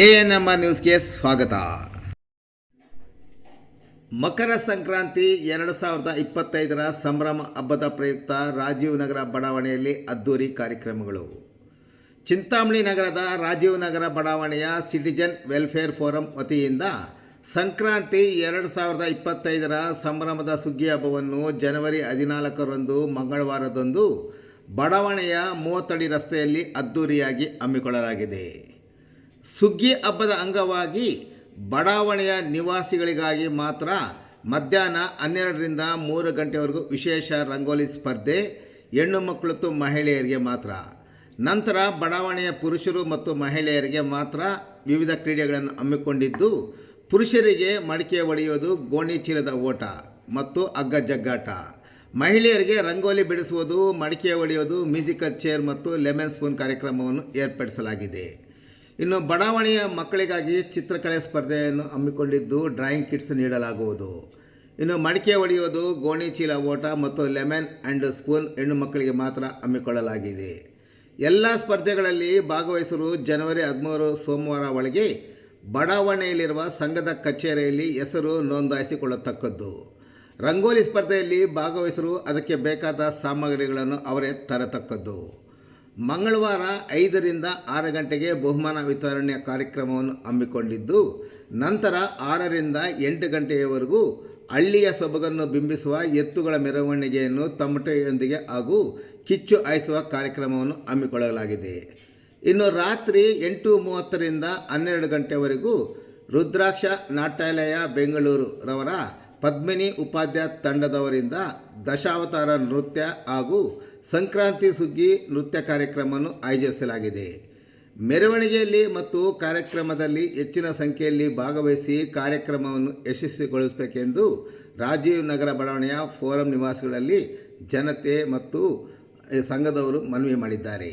A N M R ನ್ಯೂಸ್ಗೆ ಸ್ವಾಗತ. ಮಕರ ಸಂಕ್ರಾಂತಿ ಎರಡು ಸಾವಿರದ ಇಪ್ಪತ್ತೈದರ ಸಂಭ್ರಮ ಹಬ್ಬದ ಪ್ರಯುಕ್ತ ರಾಜೀವ್ ನಗರ ಬಡಾವಣೆಯಲ್ಲಿ ಅದ್ದೂರಿ ಕಾರ್ಯಕ್ರಮಗಳು. ಚಿಂತಾಮಣಿ ನಗರದ ರಾಜೀವ್ ನಗರ ಬಡಾವಣೆಯ ಸಿಟಿಜನ್ ವೆಲ್ಫೇರ್ ಫೋರಂ ವತಿಯಿಂದ ಸಂಕ್ರಾಂತಿ ಎರಡು ಸಾವಿರದ ಇಪ್ಪತ್ತೈದರ ಸಂಭ್ರಮದ ಸುಗ್ಗಿ ಹಬ್ಬವನ್ನು ಜನವರಿ ಹದಿನಾಲ್ಕರಂದು ಮಂಗಳವಾರದಂದು ಬಡಾವಣೆಯ ಮೂವತ್ತಡಿ ರಸ್ತೆಯಲ್ಲಿ ಅದ್ದೂರಿಯಾಗಿ ಹಮ್ಮಿಕೊಳ್ಳಲಾಗಿದೆ. ಸುಗ್ಗಿ ಹಬ್ಬದ ಅಂಗವಾಗಿ ಬಡಾವಣೆಯ ನಿವಾಸಿಗಳಿಗಾಗಿ ಮಾತ್ರ ಮಧ್ಯಾಹ್ನ ಹನ್ನೆರಡರಿಂದ ಮೂರು ಗಂಟೆವರೆಗೂ ವಿಶೇಷ ರಂಗೋಲಿ ಸ್ಪರ್ಧೆ ಹೆಣ್ಣು ಮಕ್ಕಳು ಮಹಿಳೆಯರಿಗೆ ಮಾತ್ರ. ನಂತರ ಬಡಾವಣೆಯ ಪುರುಷರು ಮತ್ತು ಮಹಿಳೆಯರಿಗೆ ಮಾತ್ರ ವಿವಿಧ ಕ್ರೀಡೆಗಳನ್ನು ಹಮ್ಮಿಕೊಂಡಿದ್ದು, ಪುರುಷರಿಗೆ ಮಡಿಕೆ ಹೊಡೆಯೋದು ಗೋಣಿ ಚೀಲದ ಓಟ ಮತ್ತು ಹಗ್ಗ ಜಗ್ಗಾಟ. ಮಹಿಳೆಯರಿಗೆ ರಂಗೋಲಿ ಬಿಡಿಸುವುದು, ಮಡಿಕೆ ಹೊಡೆಯೋದು ಮ್ಯೂಸಿಕಲ್ ಚೇರ್ ಮತ್ತು ಲೆಮನ್ ಸ್ಪೂನ್ ಕಾರ್ಯಕ್ರಮವನ್ನು ಏರ್ಪಡಿಸಲಾಗಿದೆ. ಇನ್ನು ಬಡಾವಣೆಯ ಮಕ್ಕಳಿಗಾಗಿ ಚಿತ್ರಕಲೆ ಸ್ಪರ್ಧೆಯನ್ನು ಹಮ್ಮಿಕೊಂಡಿದ್ದು ಡ್ರಾಯಿಂಗ್ ಕಿಟ್ಸ್ ನೀಡಲಾಗುವುದು. ಇನ್ನು ಮಡಿಕೆ ಒಡೆಯುವುದು, ಗೋಣಿ ಚೀಲ ಓಟ ಮತ್ತು ಲೆಮನ್ ಆ್ಯಂಡ್ ಸ್ಪೂನ್ ಹೆಣ್ಣು ಮಕ್ಕಳಿಗೆ ಮಾತ್ರ ಹಮ್ಮಿಕೊಳ್ಳಲಾಗಿದೆ. ಎಲ್ಲ ಸ್ಪರ್ಧೆಗಳಲ್ಲಿ ಭಾಗವಹಿಸಲು ಜನವರಿ ಹದಿಮೂರು ಸೋಮವಾರ ಒಳಗೆ ಬಡಾವಣೆಯಲ್ಲಿರುವ ಸಂಘದ ಕಚೇರಿಯಲ್ಲಿ ಹೆಸರು ನೋಂದಾಯಿಸಿಕೊಳ್ಳತಕ್ಕದ್ದು. ರಂಗೋಲಿ ಸ್ಪರ್ಧೆಯಲ್ಲಿ ಭಾಗವಹಿಸಲು ಅದಕ್ಕೆ ಬೇಕಾದ ಸಾಮಗ್ರಿಗಳನ್ನು ಅವರೇ ತರತಕ್ಕದ್ದು. ಮಂಗಳವಾರ ಐದರಿಂದ ಆರು ಗಂಟೆಗೆ ಬಹುಮಾನ ವಿತರಣೆಯ ಕಾರ್ಯಕ್ರಮವನ್ನು ಹಮ್ಮಿಕೊಂಡಿದ್ದು, ನಂತರ ಆರರಿಂದ ಎಂಟು ಗಂಟೆಯವರೆಗೂ ಹಳ್ಳಿಯ ಸೊಬಗನ್ನು ಬಿಂಬಿಸುವ ಎತ್ತುಗಳ ಮೆರವಣಿಗೆಯನ್ನು ತಮಟೆಯೊಂದಿಗೆ ಹಾಗೂ ಕಿಚ್ಚು ಹಾಯಿಸುವ ಕಾರ್ಯಕ್ರಮವನ್ನು ಹಮ್ಮಿಕೊಳ್ಳಲಾಗಿದೆ. ಇನ್ನು ರಾತ್ರಿ ಎಂಟು ಮೂವತ್ತರಿಂದ ಹನ್ನೆರಡು ಗಂಟೆವರೆಗೂ ರುದ್ರಾಕ್ಷ ನಾಟ್ಯಾಲಯ ಬೆಂಗಳೂರು ರವರ ಪದ್ಮಿನಿ ಉಪಾಧ್ಯಾಯ ತಂಡದವರಿಂದ ದಶಾವತಾರ ನೃತ್ಯ ಹಾಗೂ ಸಂಕ್ರಾಂತಿ ಸುಗ್ಗಿ ನೃತ್ಯ ಕಾರ್ಯಕ್ರಮವನ್ನು ಆಯೋಜಿಸಲಾಗಿದೆ. ಮೆರವಣಿಗೆಯಲ್ಲಿ ಮತ್ತು ಕಾರ್ಯಕ್ರಮದಲ್ಲಿ ಹೆಚ್ಚಿನ ಸಂಖ್ಯೆಯಲ್ಲಿ ಭಾಗವಹಿಸಿ ಕಾರ್ಯಕ್ರಮವನ್ನು ಯಶಸ್ವಿಗೊಳಿಸಬೇಕೆಂದು ರಾಜೀವ್ ನಗರ ಬಡಾವಣೆಯ ಫೋರಂ ನಿವಾಸಿಗಳಲ್ಲಿ ಜನತೆ ಮತ್ತು ಸಂಘದವರು ಮನವಿ ಮಾಡಿದ್ದಾರೆ.